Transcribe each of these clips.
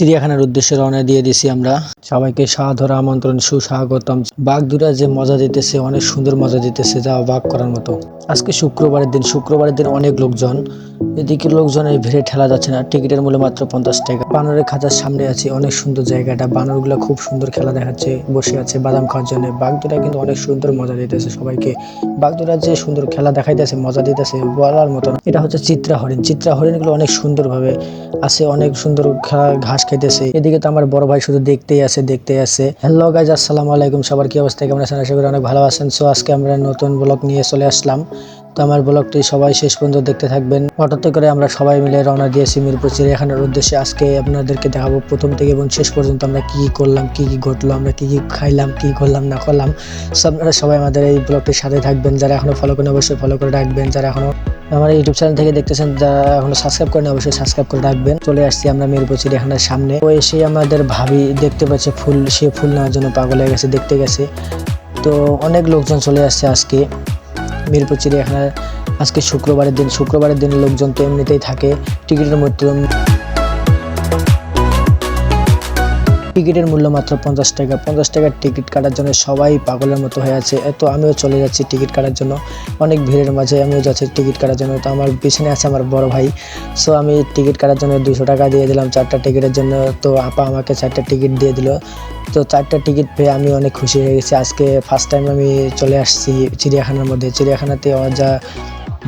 চিড়িয়াখানার উদ্দেশ্যে রওনা দিয়ে দিছি আমরা। সবাইকে সাধর আমন্ত্রণ, সুস্বাগতম। বাঘদুরা যে মজা দিতেছে, অনেক সুন্দর মজা দিতেছে যা বাঘ করার মতো। আজকে শুক্রবারের দিন শুক্রবারের দিন অনেক লোকজন। এদিকে লোকজনের ভিড়ে ঠেলা যাচ্ছে না। টিকিটের মূল্য মাত্র পঞ্চাশ টাকা। বানরের খাঁচার সামনে আছে অনেক সুন্দর জায়গাটা। বানরগুলো খুব সুন্দর খেলা দেখাচ্ছে, বসে আছে বাদাম খাওয়ার জন্য। বাঘদুরা কিন্তু অনেক সুন্দর মজা দিতেছে সবাইকে। বাঘদুরা যে সুন্দর খেলা দেখাইতেছে, মজা দিতেছে, বলার মতন এটা হচ্ছে চিত্রা হরিণ। চিত্রা হরিণগুলো অনেক সুন্দরভাবে আছে, অনেক সুন্দর খেলা, ঘাস খাইতেছে। এদিকে তো আমার বড় ভাই শুধু দেখতেই আছে দেখতেই আছে। হ্যালো গাইজ আসসালামু আলাইকুম। সবার কি অবস্থা? কেমন আছেন? আশা করি অনেক ভালো আছেন। সো আজকে আমরা নতুন ব্লগ নিয়ে চলে আসলাম। তো আমার ব্লগটি সবাই শেষ পর্যন্ত দেখতে থাকবেন। অটোতে করে আমরা সবাই মিলে রওনা দিয়েছি মিরপুর চিড়িয়াখানার উদ্দেশ্যে। আজকে আপনাদেরকে দেখাবো প্রথম থেকে এবং শেষ পর্যন্ত আমরা কি করলাম, কি কি ঘটলো, আমরা কি কি খাইলাম, কি করলাম, না করলাম। আপনারা সবাই আমাদের এই ব্লগটির সাথে থাকবেন। যারা এখনও ফলো করেন, অবশ্যই ফলো করে রাখবেন। যারা এখনও আমার ইউটিউব চ্যানেল থেকে দেখতেছেন, যারা এখনও সাবস্ক্রাইব করেন, অবশ্যই সাবস্ক্রাইব করে রাখবেন। চলে আসছি আমরা মিরপুর চিড়িয়াখানার সামনে। ও এসে আমাদের ভাবি দেখতে পাচ্ছে ফুল, সে ফুল নেওয়ার জন্য পাগল হয়ে গেছে, দেখতে গেছে। তো অনেক লোকজন চলে আসছে আজকে। মিরপুর চিড়িয়াখানার আজকে শুক্রবারের দিন শুক্রবারের দিন লোকজন তো এমনিতেই থাকে টিকিটের মধ্যে টিকিটের মূল্য মাত্র পঞ্চাশ টাকা। পঞ্চাশ টাকার টিকিট কাটার জন্য সবাই পাগলের মতো হয়ে আছে। তো আমিও চলে যাচ্ছি টিকিট কাটার জন্য। অনেক ভিড়ের মাঝে আমিও যাচ্ছি টিকিট কাটার জন্য। তো আমার পিছনে আছে আমার বড় ভাই। সো আমি টিকিট কাটার জন্য দুশো টাকা দিয়ে দিলাম চারটা টিকিটের জন্য। তো আপা আমাকে চারটা টিকিট দিয়ে দিল। তো চারটা টিকিট পেয়ে আমি অনেক খুশি হয়ে গেছি। আজকে ফার্স্ট টাইম আমি চলে আসছি চিড়িয়াখানার মধ্যে। চিড়িয়াখানাতে যা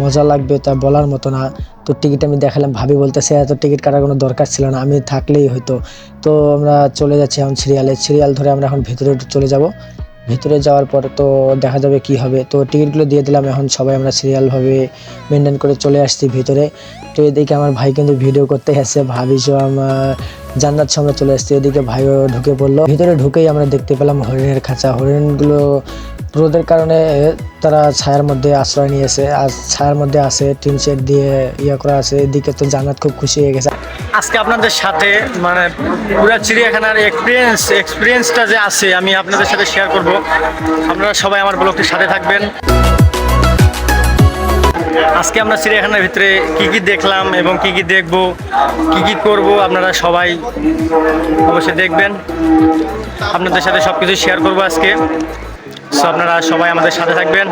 মজা লাগবে তা বলার মতো না। তো টিকিট আমি দেখালাম, ভাবি বলতেছে, এত টিকিট কাটার কোনো দরকার ছিল না, আমি থাকলেই হয়তো তো আমরা চলে যাচ্ছি এখন সিরিয়ালে। সিরিয়াল ধরে আমরা এখন ভিতরে চলে যাব। ভিতরে যাওয়ার পর তো দেখা যাবে কি হবে। তো টিকিটগুলো দিয়ে দিলাম, এখন সবাই আমরা সিরিয়ালভাবে মেনটেন করে চলে আসছি ভিতরে। তো এদিকে আমার ভাই কিন্তু ভিডিও করতে আসছে ভাবি সব আমার জান্নাত আমরা চলে আসছি। এদিকে ভাইও ঢুকে পড়ল। ভিতরে ঢুকেই আমরা দেখতে পেলাম হরিণের খাঁচা। হরিণগুলো রোদের কারণে তারা ছায়ার মধ্যে আশ্রয় নিয়েছে। আর ছায়ার মধ্যে আছে, টিন শেড দিয়ে ইয়ে করা আছে। এদিকে তো জান্নাত খুব খুশি হয়ে গেছে। আজকে আপনাদের সাথে মানে পুরো চিড়িয়াখানার এক্সপিরিয়েন্স এক্সপিরিয়েন্সটা যে আছে, আমি আপনাদের সাথে শেয়ার করব। আপনারা সবাই আমার ব্লগটির সাথে থাকবেন। আজকে আমরা চিড়িয়াখানার ভিতরে কি কি দেখলাম এবং কি কি দেখব, কি কি করব, আপনারা সবাই অবশ্যই দেখবেন। আপনাদের সাথে সব কিছু শেয়ার করব আজকে। সো আপনারা সবাই আমাদের সাথে থাকবেন।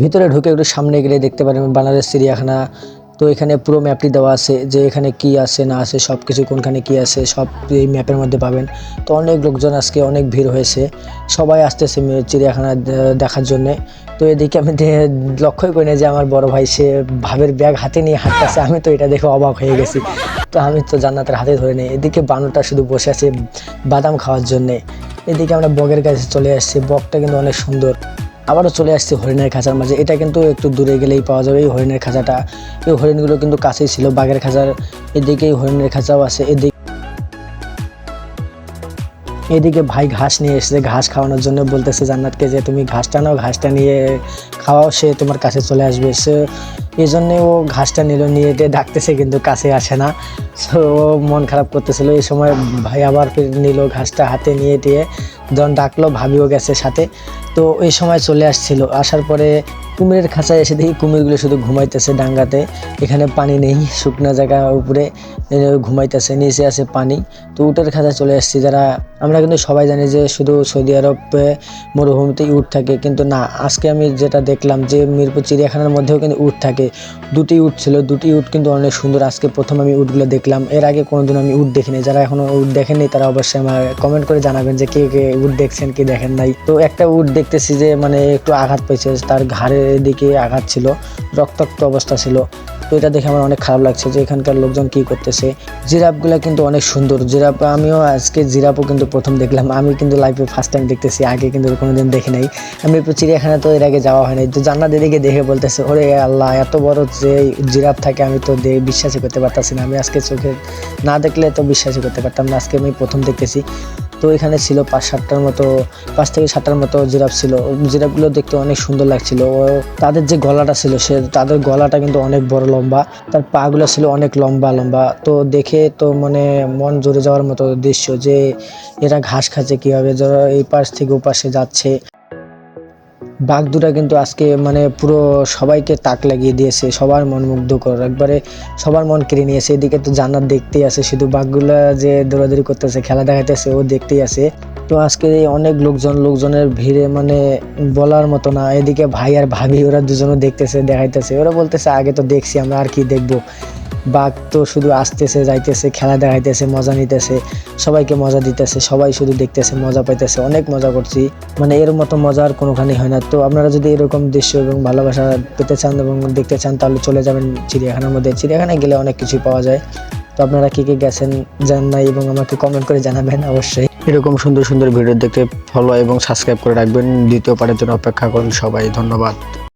ভিতরে ঢুকে একটু সামনে গেলে দেখতে পারেন বাংলাদেশ চিড়িয়াখানা। তো এখানে পুরো ম্যাপটি দেওয়া আছে যে এখানে কি আছে, না আছে সব কিছু কোনখানে কি আছে, সব এই ম্যাপের মধ্যে পাবেন। তো অনেক লোকজন আজকে অনেক ভিড় হয়েছে। সবাই আসতেছে চিড়িয়াখানা দেখার জন্য। তো এদিকে আমি লক্ষ্যই করি না যে আমার বড় ভাই, সে ভাবের ব্যাগ হাতে নিয়ে হাঁটতেছে। আমি তো এটা দেখে অবাক হয়ে গেছি। তো আমি তো জান্নাতের হাতে ধরে নিই। এদিকে বানরটা শুধু বসে আছে বাদাম খাওয়ার জন্যে। এদিকে আমরা বগের কাছে চলে আসছি। বগটা কিন্তু অনেক সুন্দর। আবারও চলে আসছি হরিণের খাঁচার মাঝে। এটা কিন্তু একটু দূরে গেলেই পাওয়া যাবে এই হরিণের খাঁচাটা। এই হরিণগুলো কিন্তু কাছেই ছিল বাঘের খাঁচার। এদিকে এই হরিণের খাঁচাও আছে। এদিকে এদিকে ভাই ঘাস নিয়ে এসেছে। ঘাস খাওয়ানোর জন্য বলতেছে জান্নাতকে যে, তুমি ঘাসটা নাও, ঘাসটা নিয়ে খাওয়াও সে তোমার কাছে চলে আসবে। সে এই জন্যে ও ঘাসটা নিল, নিয়ে ডাকতেছে, কিন্তু কাছে আসে না। সো ও মন খারাপ করতেছিল। এই সময় ভাই আবার নিল ঘাসটা হাতে নিয়ে দিয়ে। যখন ডাকলো, ভাবিও গেছে সাথে। তো এই সময় চলে আসছিল। আসার পরে কুমিরের খাঁচায় এসে দেখি কুমিরগুলো শুধু ঘুমাইতেছে ডাঙ্গাতে। এখানে পানি নেই, শুকনো জায়গা উপরে। ঘুমাইতেছে, নিচে আছে পানি। তো উটের খাঁচায় চলে আসছি যারা। আমরা কিন্তু সবাই জানি যে শুধু সৌদি আরবে মরুভূমিতে উট থাকে। কিন্তু না, আজকে আমি যেটা দেখলাম যে মিরপুর চিড়িয়াখানার মধ্যেও কিন্তু উট থাকে। দুটি উট ছিল, দুটি উট কিন্তু অনেক সুন্দর। আজকে প্রথম আমি উটগুলো দেখলাম। এর আগে কোনোদিন আমি উট দেখিনি। যারা এখনও উট দেখেনি তারা অবশ্যই আমার কমেন্ট করে জানাবেন যে কে কে উট দেখছেন, কি দেখেন নাই। তো একটা উট দেখতেছি যে মানে একটু আঘাত পেয়েছে। তার ঘাড়ের দিকে আঘাত ছিল, রক্তাক্ত অবস্থা ছিল। তো এটা দেখে আমার অনেক খারাপ লাগছে যে এখানকার লোকজন কি করতেছে। জিরাফগুলো কিন্তু অনেক সুন্দর। জিরাফ, আমিও আজকে জিরাফও কিন্তু প্রথম দেখলাম। আমি কিন্তু লাইফে ফার্স্ট টাইম দেখতেছি, আগে কিন্তু কোনোদিন দেখি নাই। আমি চিড়িয়াখানা তো এর আগে যাওয়া হয়নি তো জান্নাত এদিকে দেখে বলতেছে, ওরে আল্লাহ, এত বড় যে জিরাফ থাকে, আমি তো বিশ্বাসই করতে পারতাছি না। আমি আজকে চোখে না দেখলে তো বিশ্বাসই করতে পারতাম না। আজকে আমি প্রথম দেখতেছি। তো এখানে ছিল পাঁচ সাতটার মতো, পাঁচ থেকে সাতটার মতো জিরাফ ছিল। জিরাফগুলো দেখতে অনেক সুন্দর লাগছিল। ও তাদের যে গলাটা ছিল, সে তাদের গলাটা কিন্তু অনেক বড় লম্বা। তার পাগুলো ছিল অনেক লম্বা লম্বা। তো দেখে তো মানে মন জুড়ে যাওয়ার মতো দৃশ্য যে এরা ঘাস খাচ্ছে কীভাবে, যারা এই পাশ থেকে ও পাশে যাচ্ছে। বাঘ কিন্তু আজকে মানে পুরো সবাইকে তাক লাগিয়ে দিয়েছে, সবার মন মুগ্ধ কর একবারে সবার মন কেড়ে নিয়েছে, এদিকে তো জান্নাত দেখতেই আছে শুধু বাঘগুলা যে দৌড়াদৌড়ি করতেছে, খেলা দেখাইতেছে, ও দেখতেই আছে তো আজকে অনেক লোকজন, লোকজনের ভিড়ে মানে বলার মতো না, এদিকে ভাই আর ভাবি, ওরা দুজনও দেখতেছে, দেখাইতেছে। ওরা বলতেছে, আগে তো দেখছি, আমরা আর কি দেখব? বাঘ তো শুধু আসতেছে, যাইতেছে, খেলা দেখাইতেছে, মজা নিতেছে, সবাইকে মজা দিতেছে, সবাই শুধু দেখতেছে, মজা পাইতেছে, অনেক মজা করছি। মানে এর মতো মজা আর কোনোখানে হয় না। তো আপনারা যদি এরকম দৃশ্য এবং ভালোবাসা পেতে চান এবং দেখতে চান, তাহলে চলে যাবেন চিড়িয়াখানার মধ্যে। চিড়িয়াখানায় গেলে অনেক কিছুই পাওয়া যায়। তো আপনারা কি কি গেছেন, জান নাই এবং আমাকে কমেন্ট করে জানাবেন অবশ্যই। এরকম সুন্দর সুন্দর ভিডিও দেখতে ফলো এবং সাবস্ক্রাইব করে রাখবেন। দ্বিতীয় পার্টের জন্য অপেক্ষা করুন সবাই। ধন্যবাদ।